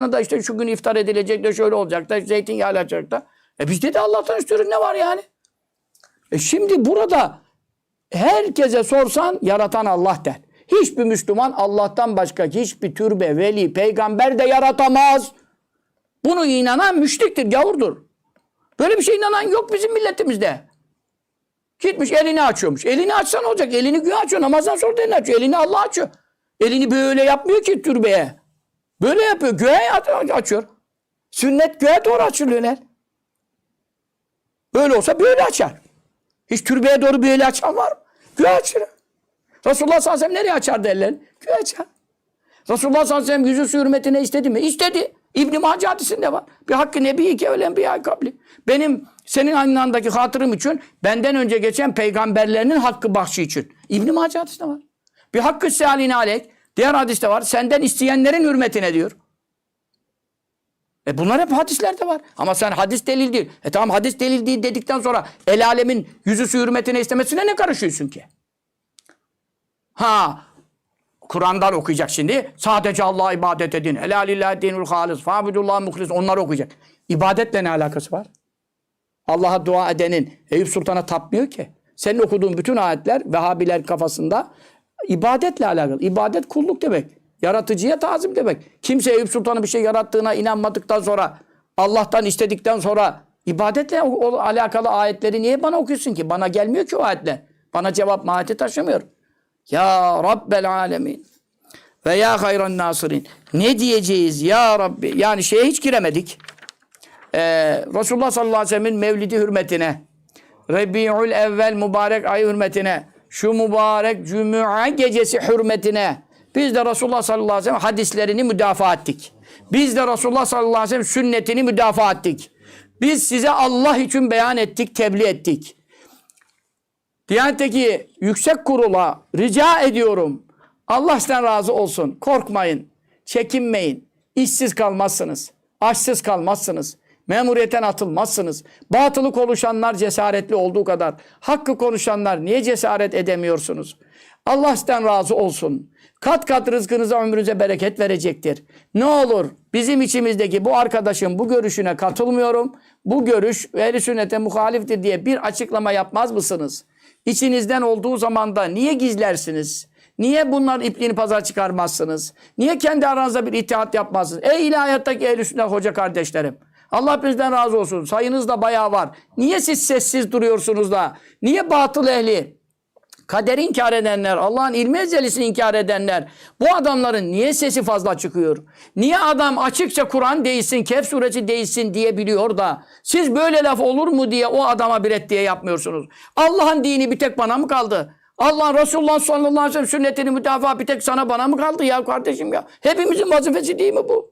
da işte şu gün iftar edilecek de şöyle olacak da zeytinyağı alacak da. E bizde de Allah'tan istiyoruz ne var yani? E şimdi burada herkese sorsan yaratan Allah der. Hiçbir Müslüman Allah'tan başka hiçbir türbe, veli, peygamber de yaratamaz. Bunu inanan müşriktir, gavurdur. Böyle bir şey inanan yok bizim milletimizde. Gitmiş elini açıyormuş. Elini açsan olacak. Elini güya açıyor. Namazdan sonra da elini açıyor. Elini Allah açıyor. Elini böyle yapmıyor ki türbeye. Böyle yapıyor. Göğe açıyor. Sünnet göğe doğru açılıyor lan. Böyle olsa böyle açar. Hiç türbeye doğru böyle açan var mı? Göğe açar. Resulullah sallallahu aleyhi ve sellem nereye açardı ellerini? Göğe açar. Resulullah sallallahu aleyhi ve sellem yüzü su hürmetine istedi mi? İstedi. İbn-i Mace hadisinde var. Bir hakkı nebi ki ölen bir kabli. Benim senin aynandaki hatırım için benden önce geçen peygamberlerinin hakkı bahşi için. İbn-i Mace hadisinde var. Bir hakkı sealine aleyk. Diğer hadiste var. Senden isteyenlerin hürmetine diyor. E bunlar hep hadislerde var. Ama sen hadis delil değil. E tamam hadis delil değil dedikten sonra el alemin yüzü su hürmetine istemesine ne karışıyorsun ki? Ha Kur'an'dan okuyacak şimdi. Sadece Allah'a ibadet edin. Helal lillahi dinul halis. Fabidullah muhlis. Onları okuyacak. İbadetle ne alakası var? Allah'a dua edenin Eyüp Sultan'a tapmıyor ki. Senin okuduğun bütün ayetler Vehhabiler kafasında ibadetle alakalı. İbadet kulluk demek. Yaratıcıya tazim demek. Kimse Eyüp Sultan'ın bir şey yarattığına inanmadıktan sonra Allah'tan istedikten sonra ibadetle alakalı ayetleri niye bana okuyorsun ki? Bana gelmiyor ki o ayetler. Bana cevap mahiyeti taşımıyor. Ya Rabbel Alemin ve ya hayran nasirin. Ne diyeceğiz ya Rabbi? Yani şeye hiç giremedik. Ee, Resulullah sallallahu aleyhi ve sellem'in mevlidi hürmetine, Rebi'ül evvel mübarek ay hürmetine, şu mübarek cümü'a gecesi hürmetine biz de Resulullah sallallahu aleyhi ve sellem hadislerini müdafaa ettik. Biz de Resulullah sallallahu aleyhi ve sellem sünnetini müdafaa ettik. Biz size Allah için beyan ettik, tebliğ ettik. Diyanet'teki yüksek kurula rica ediyorum. Allah sizden razı olsun. Korkmayın. Çekinmeyin. İşsiz kalmazsınız. Açsız kalmazsınız. Memuriyetten atılmazsınız. Batılı konuşanlar cesaretli olduğu kadar. Hakkı konuşanlar niye cesaret edemiyorsunuz? Allah sizden razı olsun. Kat kat rızkınıza ömrünüze bereket verecektir. Ne olur bizim içimizdeki bu arkadaşın bu görüşüne katılmıyorum. Bu görüş ehli sünnete muhaliftir diye bir açıklama yapmaz mısınız? İçinizden olduğu zaman da niye gizlersiniz? Niye bunların ipliğini pazar çıkarmazsınız? Niye kendi aranızda bir itihat yapmazsınız? Ey ilahiyattaki ehl sünnet hoca kardeşlerim. Allah bizden razı olsun. Sayınız da bayağı var. Niye siz sessiz duruyorsunuz da? Niye batıl ehli? Kaderi inkar edenler, Allah'ın ilmi ezelisini inkar edenler, bu adamların niye sesi fazla çıkıyor? Niye adam açıkça Kur'an değilsin, Kehf suresi değilsin diyebiliyor da siz böyle laf olur mu diye o adama bir reddiye yapmıyorsunuz? Allah'ın dini bir tek bana mı kaldı? Allah'ın Resulullah sallallahu aleyhi ve sellem sünnetini müdafaa bir tek sana bana mı kaldı ya kardeşim ya? Hepimizin vazifesi değil mi bu?